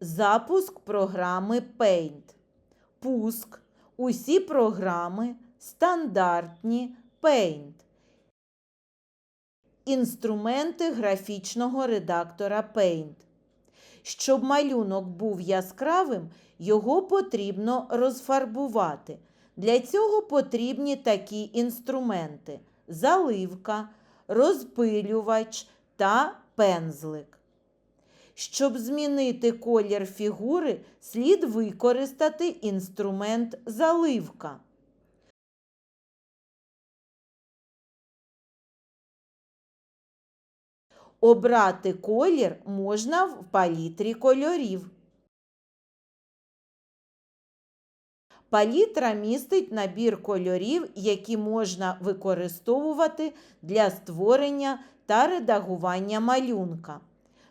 Запуск програми Paint. Пуск. Усі програми стандартні Paint. Інструменти графічного редактора Paint. Щоб малюнок був яскравим, його потрібно розфарбувати. Для цього потрібні такі інструменти: заливка, розпилювач та пензлик. Щоб змінити колір фігури, слід використати інструмент заливка. Обрати колір можна в палітрі кольорів. Палітра містить набір кольорів, які можна використовувати для створення та редагування малюнка.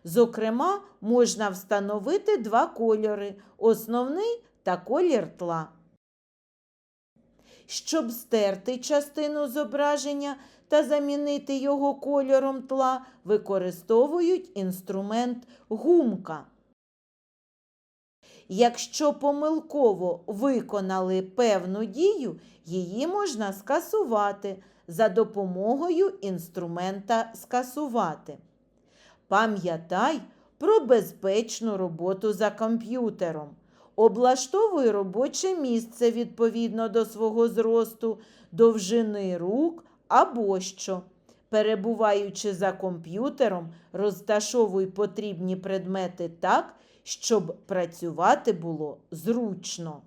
Зокрема, можна встановити два кольори основний та колір тла. Щоб стерти частину зображення та замінити його кольором тла, використовують інструмент гумка. Якщо помилково виконали певну дію, її можна скасувати за допомогою інструмента скасувати. Пам'ятай про безпечну роботу за комп'ютером. Облаштовуй робоче місце відповідно до свого зросту, довжини рук або що. Перебуваючи за комп'ютером, розташовуй потрібні предмети так, щоб працювати було зручно.